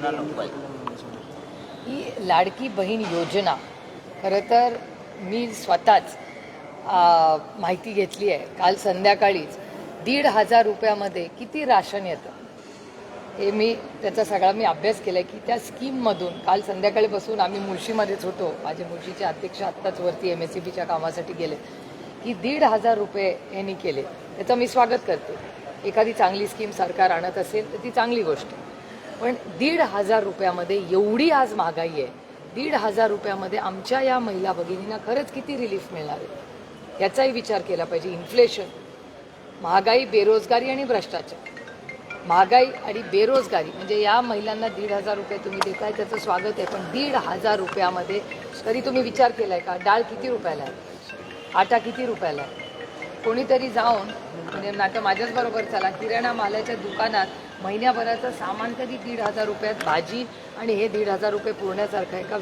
योजना नको आहे ही लाडकी बहीण योजना खरं तर मी स्वतःच माहिती घेतली आहे. काल संध्याकाळीच दीड हजार रुपयामध्ये किती राशन येतं? हे मी त्याचा सगळा मी अभ्यास केला की त्या स्कीममधून काल संध्याकाळी बसून आम्ही मुळशीमध्येच होतो. माझे मुळशीचे अध्यक्ष आत्ताच वरती एम एस सी बीच्या कामासाठी गेले. की दीड हजार रुपये यांनी केले. त्याचं मी स्वागत करते. एखादी चांगली स्कीम सरकार आणत असेल तर ती चांगली गोष्ट आहे. पण दीड हजार रुपयामध्ये एवढी आज महागाई आहे. दीड हजार रुपयामध्ये आमच्या या महिला भगिनींना खरंच किती रिलीफ मिळणार आहे? याचाही विचार केला पाहिजे. इन्फ्लेशन महागाई बेरोजगारी आणि भ्रष्टाचार. महागाई आणि बेरोजगारी म्हणजे या महिलांना दीड हजार रुपये तुम्ही देताय त्याचं स्वागत आहे पण दीड हजार रुपयामध्ये तरी तुम्ही विचार केला आहे का? डाळ किती रुपयाला आहे? आटा किती रुपयाला आहे? कोणीतरी जाऊन म्हणजे नातं माझ्याच बरोबर चला किराणा मालाच्या दुकानात महिन्याभराचं सामान कधी दीड हजार रुपयात भाजी आणि हे दीड हजार रुपये पुरण्यासारखं आहे का?